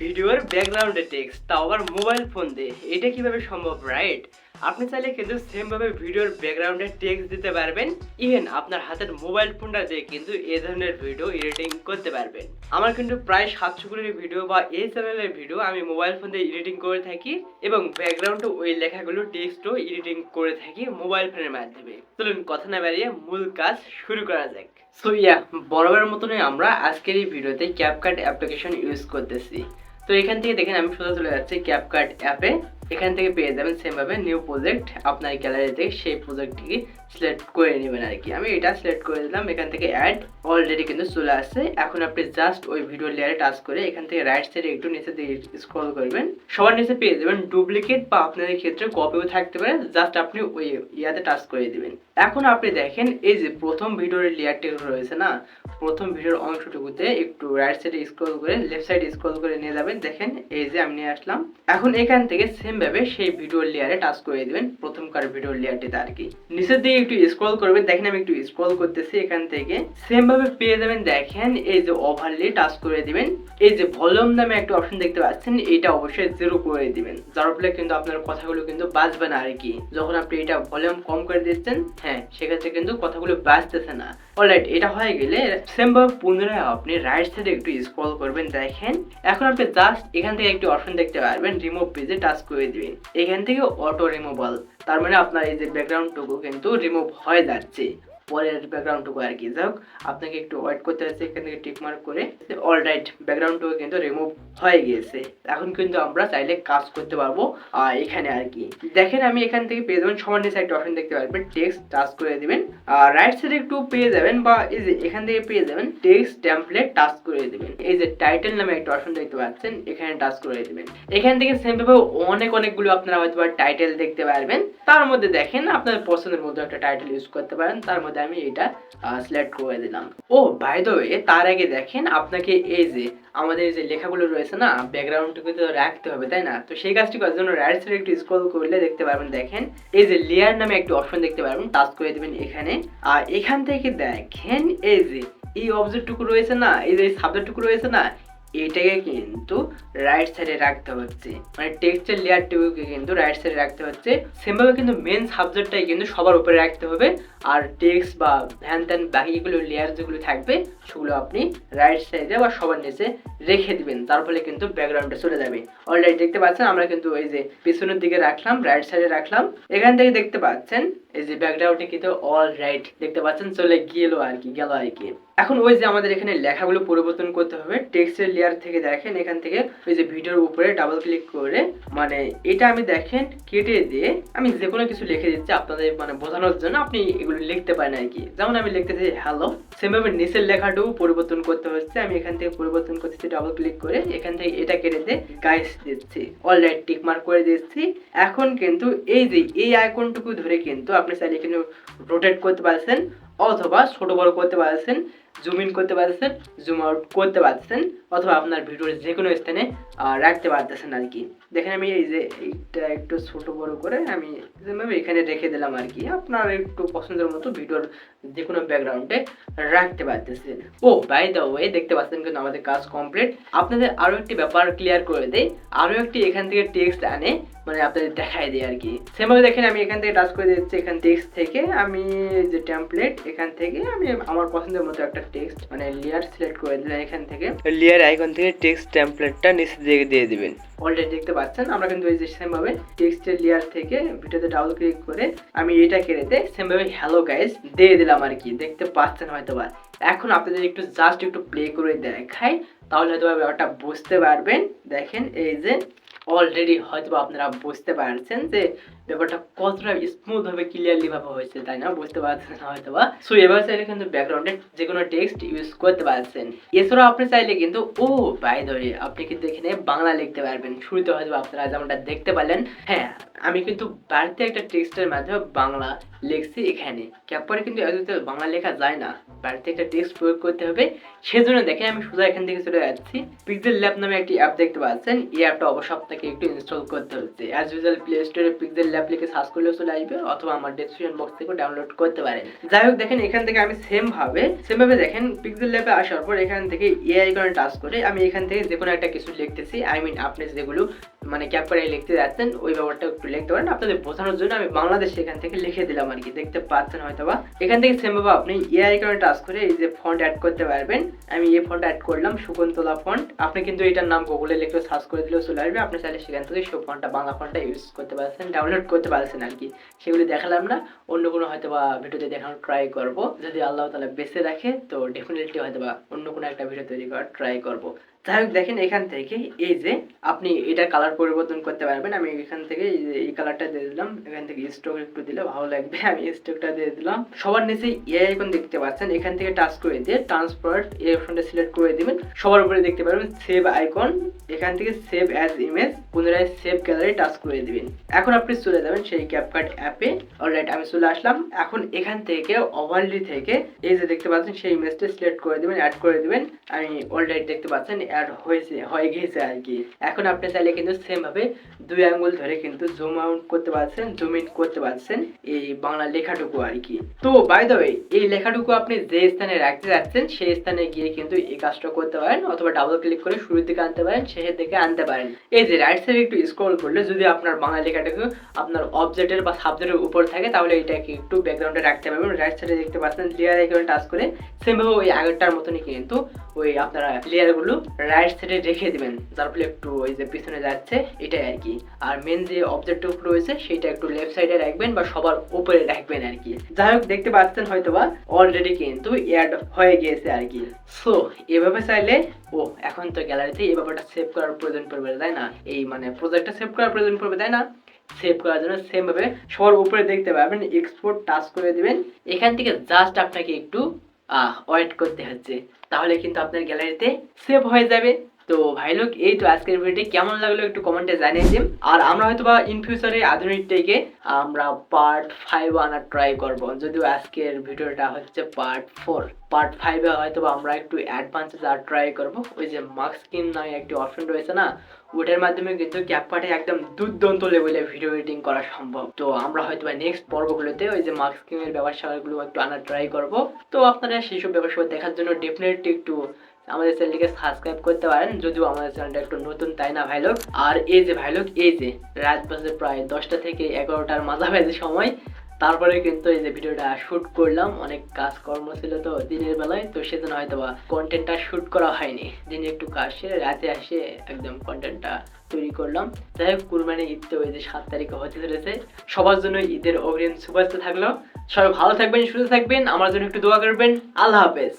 ভিডিওর ব্যাকগ্রাউন্ডে টেক্সট তাও আবার মোবাইল ফোন দিয়ে। এটা কীভাবে সম্ভব রাইট আপনি চাইলে কিন্তু সেম ভাবে ভিডিওর ব্যাকগ্রাউন্ডে টেক্সট দিতে পারবেন। ইভেন আপনার হাতের মোবাইল ফোনটা দিয়ে কিন্তু এই ধরনের ভিডিও এডিটিং করতে পারবেন। আমার কিন্তু প্রায় সাতশো কোটির ভিডিও বা এই চ্যানেলের ভিডিও আমি মোবাইল ফোন দিয়ে এডিটিং করে থাকি এবং ব্যাকগ্রাউন্ডে ওই লেখাগুলো টেক্সটও এডিটিং করে থাকি মোবাইল ফোনের মাধ্যমে। চলুন কথা না বাড়িয়ে মূল কাজ শুরু করা যাক। সো ইয়া বরাবরের মতনই আমরা আজকের এই ভিডিওতে ক্যাপকাট অ্যাপ্লিকেশন ইউজ করতেছি। তো এখান থেকে দেখেন আমি সোজা চলে যাচ্ছি ক্যাপকাট অ্যাপে এখান থেকে পেয়ে যাবেন সেমভাবে নিউ প্রজেক্ট আপনার গ্যালারিতে সেই প্রজেক্টটিকে সিলেক্ট করে নেবেন আর কি আমি এটা সিলেক্ট করে দিলাম, এখান থেকে অ্যাড অলরেডি কিন্তু চলে আসছে। এখন আপনি জাস্ট ওই ভিডিও লেয়ারে টাচ করে এখান থেকে রাইট সাইডে একটু নিচে দিকে স্ক্রল করবেন। সবার নিচে পেয়ে যাবেন ডুপ্লিকেট বা আপনাদের ক্ষেত্রে কপিও থাকতে পারে জাস্ট আপনি ওই ইয়াতে টাচ করে দিবেন। এখন আপনি দেখেন, এই যে প্রথম ভিডিওর লেয়ারটি রয়েছে না, প্রথম ভিডিওর অংশটুকুতে একটু রাইট সাইডে স্ক্রল করে লেফট সাইডে স্ক্রল করে নিয়ে যাবেন। দেখেন, এই যে আমি নিয়ে আসলাম। এখন এখান থেকে সেম ভাবে সেই ভিডিওর লেয়ারে টাচ করে দিবেন। প্রথমকার ভিডিওর লেয়ারটিতে আর কি। নিচের দিকে একটু স্ক্রল করবেন। দেখেন আমি একটু স্ক্রল করতেছি এখান থেকে। সেম ভাবে পেয়ে যাবেন, দেখেন এই যে ওভারলি টাচ করে দিবেন। এই যে ভলিউম নামে একটা অপশন দেখতে পাচ্ছেন এটা অবশ্যই জিরো করে দিবেন। যার ফলে কিন্তু আপনার কথাগুলো কিন্তু বাজবে না আর কি। যখন আপনি এটা ভলিউম কম করে দিচ্ছেন হ্যাঁ সেক্ষেত্রে কিন্তু কথাগুলো বাজতেছে না। অলরাইট, এটা হয়ে গেলে সেম ভাবে পুনরায় আপনি রাইট সাইডে একটু স্ক্রল করবেন, দেখেন। এখন আপনি জাস্ট এখান থেকে একটি অপশন দেখতে পারবেন রিমুভ পেজে টাচ করে দিবেন। এখান থেকে অটো রিমুভাল তার মানে আপনার এই যে ব্যাকগ্রাউন্ডটুকু কিন্তু রিমুভ হয়ে যাচ্ছে। পরের ব্যাকগ্রাউন্ডটুকু আর কি। যাই হোক, আপনাকে একটু ওয়েট করতে হচ্ছে এখান থেকে টিক মার্ক করে। অল রাইট ব্যাকগ্রাউন্ডটুকু কিন্তু রিমুভ হয়ে গিয়েছে। এখন কিন্তু আমরা চাইলে কাজ করতে পারব আহ, এখানে আর কি। দেখেন আমি এখান থেকে পেয়ে যাবেন সমান নিচে একটা অপশন দেখতে পারবেন টেক্সট টাচ করে দিবেন। আর রাইট সাইডে একটু পেয়ে যাবেন বা এই যে এখান থেকে পেয়ে যাবেন টেক্সট টেমপ্লেট টাচ করে দিবেন। এই যে টাইটেল নামে একটা অপশন দেখতে পাচ্ছেন এখানে টাচ করে দিবেন। এখান থেকে সেম ভাবে অনেক অনেকগুলো আপনারা হয়তো টাইটেল দেখতে পারবেন। তার মধ্যে দেখেন আপনার পছন্দের মধ্যে একটা টাইটেল ইউজ করতে পারেন। তার মধ্যে আমি এটা সিলেক্ট করে দিলাম। ও বাই দ্য তার আগে দেখেন আপনাকে এই যে আমাদের যে লেখাগুলো রয়েছে না ব্যাকগ্রাউন্ডটুকু তো রাখতে হবে, তাই না? তো সেই কাজটি করার জন্য রাইট সাইডে একটু স্ক্রল করলে দেখতে পারবেন, দেখেন, এই যে লেয়ার নামে একটি অপশন দেখতে পারবেন টাচ করে দিবেন এখানে। আর এখান থেকে দেখেন, এই যে, এই অবজেক্টটুকু রয়েছে না, এই যে সাবজেক্টটুকু রয়েছে না, এটাকে কিন্তু রাইট সাইডে রাখতে হচ্ছে। মানে টেক্সটের লেয়ারটুকুকে কিন্তু রাইট সাইডে রাখতে হচ্ছে। সেমভাবে কিন্তু মেন সাবজেক্টটাই কিন্তু সবার উপরে রাখতে হবে। আর টেক্সট বা ভ্যান ত্যান বাকিগুলো লেয়ার যেগুলো থাকবে, সেগুলো আপনি রাইট সাইডে বা সবার নিচে রেখে দিবেন। তার ফলে কিন্তু ব্যাকগ্রাউন্ডে চলে যাবে। অলরেডি দেখতে পাচ্ছেন, আমরা কিন্তু এই যে পিছনের দিকে রাখলাম রাইট সাইডে রাখলাম। এখান থেকে দেখতে পাচ্ছেন, এই যে ব্যাকগ্রাউন্ডে কিন্তু অল রাইট দেখতে পাচ্ছেন, চলে গেল আর কি, গেল আর কি। এখন ওই যে আমাদের এখানে লেখাগুলো পরিবর্তন করতে হবে। টেক্সটের লেয়ার থেকে দেখেন, এখান থেকে ওই যে ভিডিওর উপরে ডাবল ক্লিক করে মানে এটা আমি দেখেন, কেটে দিয়ে আমি যে কোনো কিছু লিখে দিচ্ছি, আপনাদের মানে বোঝানোর জন্য আপনি এগুলো লিখতে পারেন আর কি। যেমন আমি লিখতেছি হ্যালো সেমভাবে নিচের লেখাটাও পরিবর্তন করতে হচ্ছে। আমি এখান থেকে পরিবর্তন করতেছি ডাবল ক্লিক করে এখান থেকে এটা কেটে দিয়ে গাইস দিচ্ছি। অলরাইট টিক মার্ক করে দিচ্ছি। এখন কিন্তু এই যে এই আইকনটুকু ধরে কিন্তু আপনি চাইলে কিন্তু রোটেট করতে পারছেন অথবা ছোট বড় করতে পারছেন জুম ইন করতে পারছেন জুম আউট করতে পারছেন। অথবা আপনার ভিডিওর যে কোনো স্থানে রাখতে পারতেছেন আর কি দেখেন আমি এই যে এইটা একটু ছোট বড় করে আমি এখানে রেখে দিলাম আর কি আপনার একটু পছন্দের মতো ভিডিওর যে কোনো ব্যাকগ্রাউন্ডে রাখতে পারতেছেন ও বাই দ্য ওয়ে দেখতে পাচ্ছেন কিন্তু আমাদের কাজ কমপ্লিট আপনাদের আরও একটি ব্যাপার ক্লিয়ার করে দেয় আরও একটি এখান থেকে টেক্সট আনে মানে আপনাদের দেখাই দেয় আর কি সেভাবে দেখেন আমি এখান থেকে টাচ করে দিচ্ছি এখান টেক্সট থেকে। আমি যে টেমপ্লেট এখান থেকে আমি আমার পছন্দের মতো একটা টেক্সট মানে লেয়ার সিলেক্ট করে দিলাম এখান থেকে। লেয়ার আইকন থেকে টেক্সট টেমপ্লেটটা নিচে দিকে দিয়ে দিবেন। অলরেডি দেখতে পাচ্ছেন? আমরা কিন্তু এই যে সেমভাবে টেক্সটের লেয়ার থেকে ভিডিওতে ডাবল ক্লিক করে আমি এটা কেড়েতে সেমভাবে হ্যালো গাইস দিয়ে দিলাম আর কি। দেখতে পাচ্ছেন হয়তো বা এখন আপনাদের একটু জাস্ট একটু প্লে করে দেখাই, তাহলে হয়তো ব্যাপারটা বুঝতে পারবেন। দেখেন এই যে অলরেডি হয়তো আপনারা বুঝতে পারছেন যে ব্যাপারটা কতটা স্মুথ ভাবে ক্লিয়ারলি ভাবে হয়েছে, তাই না? বুঝতে পারছেন হয়তো বা সো এবার চাইলে কিন্তু ব্যাকগ্রাউন্ডে যে কোনো টেক্সট ইউজ করতে পারছেন। এছাড়াও আপনি চাইলে কিন্তু, ও বাই ধরে আপনি কিন্তু এখানে বাংলা লিখতে পারবেন। শুরুতে হয়তো আপনারা যেমনটা দেখতে পারলেন হ্যাঁ আমি কিন্তু বাড়িতে একটা টেক্সটের মাধ্যমে বাংলা লিখছি এখানে। ক্যাপরে কিন্তু এত বাংলা লেখা যায় না। বাড়িতে একটা টেক্সট প্রয়োগ করতে হবে। সেজন্য দেখে আমি সোজা এখান থেকে চলে যাচ্ছি। পিক্সেল ল্যাব নামে একটি অ্যাপ দেখতে পাচ্ছেন। এই অ্যাপটা অবশ্য আপনাকে একটু ইনস্টল করতে হচ্ছে। অ্যাজ ইউজুয়াল প্লে স্টোরে পিক্সেল ল্যাব লিখে সার্চ করলেও চলে আসবে অথবা আমার ডেসক্রিপশন বক্স থেকে ডাউনলোড করতে পারেন যাই হোক, দেখেন এখান থেকে আমি সেম ভাবে সেম ভাবে দেখেন পিক্সেল ল্যাবে আসার পর এখান থেকে এআই করে টাচ করে আমি এখান থেকে যে কোনো একটা কিছু লিখতেছি। আই মিন আপনি যেগুলো মানে ক্যাপ করে লিখতে যাচ্ছেন, ওই ব্যাপারটা একটু লিখতে পারেন। আপনাদের বোঝানোর জন্য আমি বাংলাদেশ এখান থেকে লিখে দিলাম আর কি, দেখতে পাচ্ছেন হয়তো বা এখান থেকে সেম ভাবে আপনি এআই করে টাচ করে এই যে ফন্ট অ্যাড করতে পারবেন। আমি এই ফন্ট অ্যাড করলাম শকুন্তলা ফন্ট আপনি কিন্তু এটার নাম গুগলে লিখে সার্চ করে দিলেও চলে আসবে। আপনি চাইলে সেখান থেকে সব ফন্টটা বাংলা ফন্টটা ইউজ করতে পারছেন ডাউনলোড করতে পারছেন আর কি। সেগুলি দেখালাম না, অন্য কোনো হয়তো বা ভিডিওতে দেখানোর ট্রাই করব। যদি আল্লাহ তালা বেঁচে রাখে, তো ডেফিনেটলি হয়তো বা অন্য কোনো একটা ভিডিও তৈরি করার ট্রাই করব। যাই হোক দেখেন এখান থেকে এই যে আপনি এটার কালার পরিবর্তন করতে পারবেন। আমি এখান থেকে এই কালারটা দিয়ে দিলাম। এখান থেকে স্ট্রোক একটু দিলে ভালো লাগবে। আমি স্ট্রোকটা দিয়ে দিলাম। সবার নিচে আইকন দেখতে পাচ্ছেন। এখান থেকে টাচ করে দিয়ে ট্রান্সপারেন্ট এই অপশনটা সিলেক্ট করে দিবেন। সবার উপরে দেখতে পারবেন সেভ আইকন এখান থেকে সেভ অ্যাজ ইমেজ পুনরায় সেভ গ্যালারি টাচ করে দিবেন। এখন আপনি চলে যাবেন সেই ক্যাপকাট অ্যাপে অলরাইট আমি চলে আসলাম। এখন এখান থেকে ওভারলি থেকে এই যে দেখতে পাচ্ছেন সেই ইমেজটা সিলেক্ট করে দিবেন অ্যাড করে দিবেন। আমি অলরেডি দেখতে পাচ্ছেন অ্যাড হয়েছে, হয়ে গিয়েছে আর কি। এখন আপনি চাইলে কিন্তু সেম ভাবে দুই আঙ্গুল ধরে কিন্তু জুম আউট করতে পারছেন জুম ইন করতে পারছেন এই বাংলা লেখাটুকু আর কি। তো বাই দ্য ওয়ে এই লেখাটুকু আপনি যে স্থানে রাখতে যাচ্ছেন, সেই স্থানে গিয়ে কিন্তু এই কাজটা করতে পারেন অথবা ডাবল ক্লিক করে শুরুর দিকে আনতে পারেন, শেষের দিকে আনতে পারেন। এই যে রাইট সাইডে একটু স্ক্রল করলে যদি আপনার বাংলা লেখাটুকু আপনার অবজেক্টের বা সাবজেক্টের উপর থাকে, তাহলে এটাকে একটু ব্যাকগ্রাউন্ডে রাখতে পারবেন। রাইট সাইডে দেখতে পাচ্ছেন লেয়ার আইকনে টাচ করে সেম ভাবে ওই আগেরটার মতনই কিন্তু ওই আপনারা লেয়ারগুলো রাইট সাইডে রেখে দিবেন। যার ফলে একটু ওই যে পিছনে যাচ্ছে, এটাই আর কি। আর মেন যে অবজেক্টিভ রয়েছে, সেটা একটু লেফট সাইডে রাখবেন বা সবার উপরে রাখবেন আর কি। যাই হোক, দেখতে পাচ্ছেন হয়তো বা অলরেডি কিন্তু অ্যাড হয়ে গিয়েছে আর কি। সো এভাবে চাইলে, ও, এখন তো গ্যালারিতে এই ব্যাপারটা সেভ করার প্রয়োজন পড়বে তাই না? এই মানে প্রজেক্টটা সেভ করার প্রয়োজন পড়বে, তাই না? সেভ করার জন্য সেম ভাবে সবার উপরে দেখতে পাবেন এক্সপোর্ট টাচ করে দিবেন। এখান থেকে জাস্ট আপনাকে একটু ওয়েট করতে হচ্ছে। তাহলে কিন্তু আপনার গ্যালারিতে সেভ হয়ে যাবে। তো ভাই লোক, এই তো আজকের ভিডিওটি কেমন লাগল একটু কমেন্টে জানিয়ে দিন। আর আমরা হয়তো বা ইন ফিউচারে আধুনিক টেকে আমরা পার্ট ফাইভ আনার ট্রাই করব। যদিও আজকের ভিডিওটা হচ্ছে পার্ট ফোর পার্ট ফাইভে হয়তো বা আমরা একটু অ্যাডভান্সে যাওয়ার ট্রাই করব, ওই যে মার্ক স্ক্রিন নয় একটি অপশন রয়েছে না, ওটার মাধ্যমে কিন্তু ক্যাপকাটে একদম দুর্দান্ত লেভেলে ভিডিও এডিটিং করা সম্ভব। তো আমরা হয়তো বা নেক্সট পর্বগুলোতে ওই যে মার্ক স্ক্রিনের ব্যবসাগুলো একটু আনার ট্রাই করব। তো আপনারা সেই সব ব্যবসা দেখার জন্য ডেফিনেটলি একটু আমাদের চ্যানেলটিকে সাবস্ক্রাইব করতে পারেন। যদিও আমাদের চ্যানেলটা একটু নতুন, তাই না ভাই লোক আর এই যে ভাই লোক এই যে রাত বাজে প্রায় দশটা থেকে এগারোটার মাঝামাঝি সময়, তারপরে কিন্তু এই যে ভিডিওটা শুট করলাম। অনেক কাজকর্ম ছিল তো দিনের বেলায়, তো সেজন্য হয়তো বা কন্টেন্টটা শুট করা হয়নি। দিনে একটু কাজ সেরে রাতে আসে একদম কন্টেন্টটা তৈরি করলাম। যাই হোক কুরবানি ঈদ তো ওই যে সাত তারিখে হতে চলেছে। সবার জন্য ঈদের অগ্রিম শুভেচ্ছা থাকল। সবাই ভালো থাকবেন, সুস্থ থাকবেন। আমার জন্য একটু দোয়া করবেন। আল্লাহ হাফেজ।